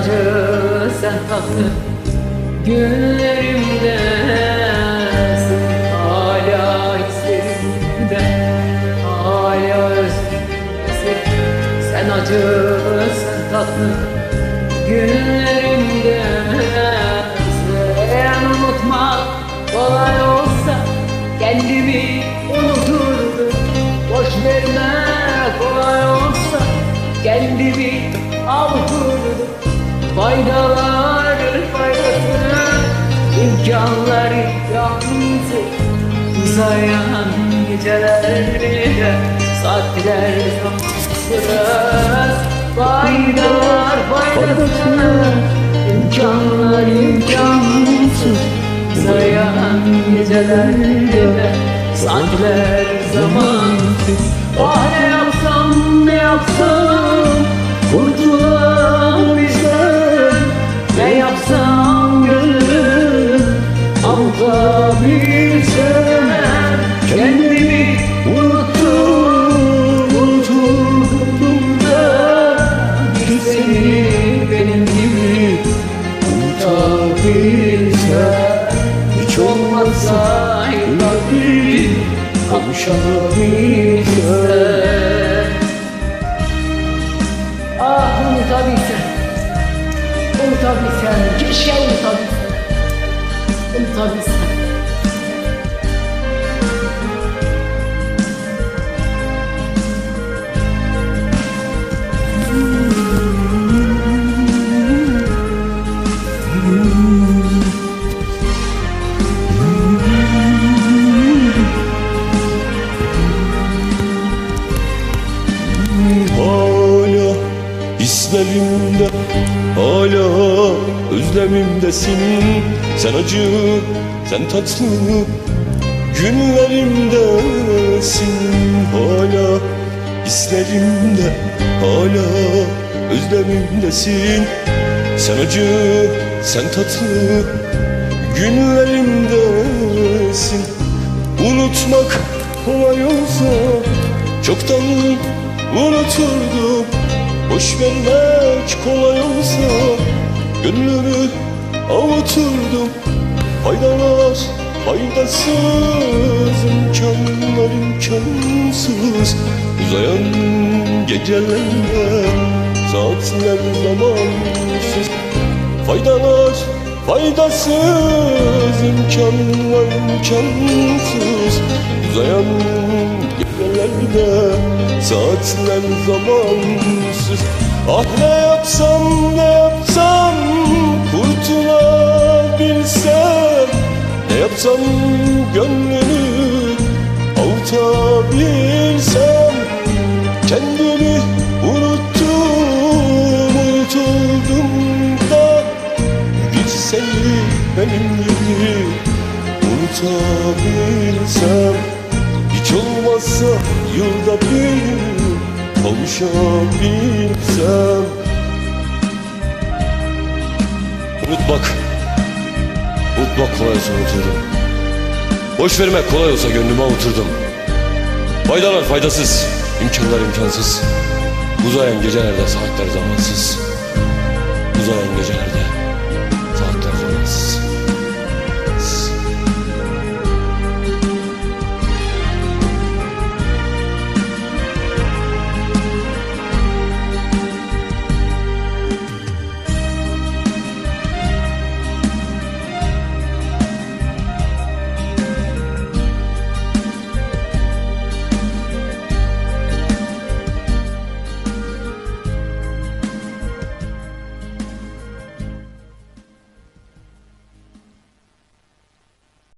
Sen acı, sen tatlı Günlerimdesin Hala hislerimde Hala özlerimdesin Sen acı, sen tatlı Günlerimdesin Unutmak kolay olsa Kendimi unuturdum Boş verme kolay olsa Kendimi avuturdum Faydalar faydası imkanlar imkansız Uzayan gecelerde Saatler zamansız Faydalar faydası imkanlar imkansız Uzayan gecelerde Saatler zamansız Ah ne yapsam ne yapsam Kurtulabilsem yıllar bir Kavuşabilsem Ah unutabilsem. Unutabilsem. Keşke unutabilsem. Unutabilsem hislerimde Hala özlemimdesin Sen acı, sen tatlı Günlerimdesin Hala hislerimde Hala özlemimdesin Sen acı, sen tatlı Günlerimdesin Unutmak kolay olsa Çoktan unuturdum Boş vermek kolay olsa Gönlümü avuturdum Faydalar faydasız imkanlar imkansız. Uzayan gecelerde Saatler zamansız. Faydalar faydasız imkanlar imkansız. Uzayan gecelerde Saatler zamansız. Ah ne yapsam ne yapsam Kurtulabilsem Ne yapsam gönlünü Avutabilsem Kendimi unuttum Unutuldum da. Bir benim gibi Unutabilsem olmazsa yılda bir Kavuşabilsem. Unutmak Unutmak kolay olsa unuturdum Boş vermek kolay olsa gönlüme avuturdum Faydalar faydasız imkanlar imkansız. Uzayan gecelerde saatler zamansız